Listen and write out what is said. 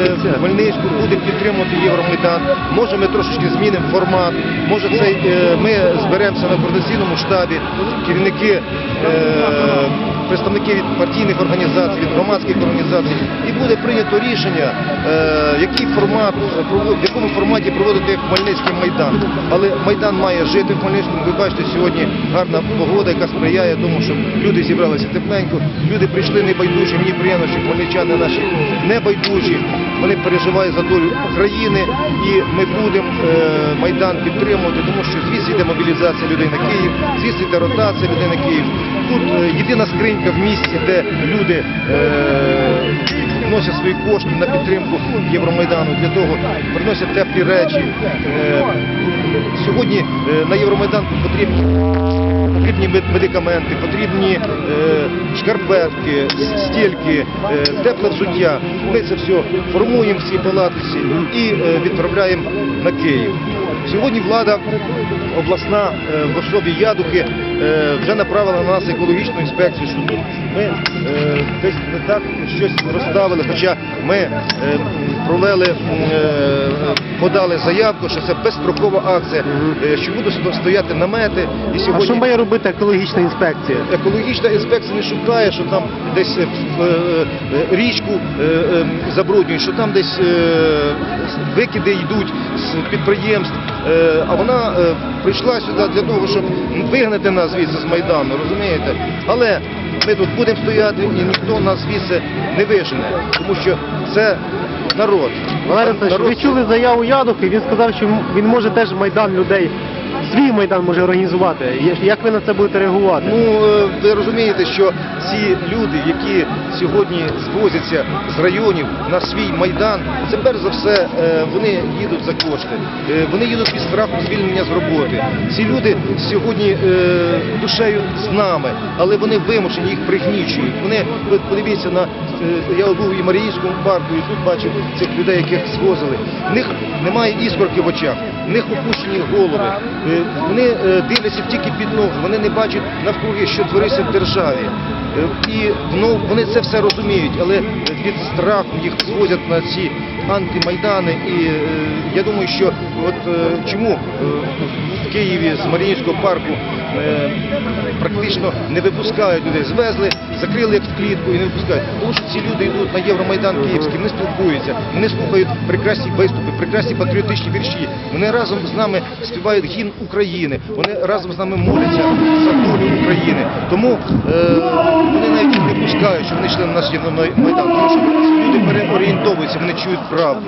е, Хмельницьку будемо підтримувати Євромайдан. Може ми трошечки змінимо формат, може цей, е, ми зберемося на координаційному штабі, керівники, е, представники від партійних організацій, від громадських організацій, і буде прийнято рішення, е, який формат, в якому форматі проводити Хмельницький майдан. Але майдан має жити в Хмельницькому. Ви бачите, сьогодні гарна погода, яка сприяє тому, щоб люди зібралися тепленько, люди прийшли небайдужі. Мені приємно, що хмельничани наші небайдужі. Вони переживають за долю України, і ми будемо е, майдан підтримувати, тому що звідси йде мобілізація людей на Київ, звідси йде ротація людей на Київ. Тут єдина скринька в місті, де люди. Е, вносять свої кошти на підтримку Євромайдану для того, приносять теплі речі. Е, Сьогодні е, на Євромайдан потрібні потрібні медикаменти, потрібні е, шкарпетки, стільки, е, тепле взуття. Ми це все формуємо в цій палатці і е, відправляємо на Київ. Сьогодні влада обласна е, в особі Ядухи е, вже направила на нас екологічну інспекцію, тут ми е, десь не так щось розставили, хоча ми е, провели, е, подали заявку, що це безстрокова акція, що будуть стояти намети. І А сьогодні що має робити екологічна інспекція? екологічна інспекція не шукає, що там десь річку е, е, забруднюють, що там десь викиди йдуть з підприємств. А вона прийшла сюди для того, щоб вигнати нас звідси з Майдану, розумієте? Але ми тут будемо стояти і ніхто нас звідси не вижене, тому що це народ. Валерій Олександрович, ви чули заяву Ядухи, він сказав, що він може теж майдан людей, свій майдан може організувати. Як ви на це будете реагувати? Ну, е, ви розумієте, що ці люди, які сьогодні звозяться з районів на свій майдан, це перш за все е, вони їдуть за кошти. Е, Вони їдуть під страхом звільнення з роботи. Ці люди сьогодні душею з нами, але вони вимушені, їх пригнічують. Вони подивіться на я був і в Маріїнському парку, і тут бачив цих людей, яких звозили. В них немає іскорки в очах, в них опущені голови. Вони е, дивляться тільки під ноги, вони не бачать навкруги, що твориться в державі. Е, І ну, вони це все розуміють, але від страху їх звозять на ці антимайдани. І е, я думаю, що от е, чому е, в Києві з Маріїнського парку е, практично не випускають людей. Звезли, закрили як в клітку і не випускають. Тому що ці люди йдуть на Євромайдан Київський, вони спілкуються, вони слухають прекрасні виступи, прекрасні патріотичні вірші. Вони разом з нами співають гімн України, вони разом з нами моляться за долю України. Тому е, вони навіть що вони йшли на наш Євромайдан, тому що люди переорієнтовуються, вони чують правду.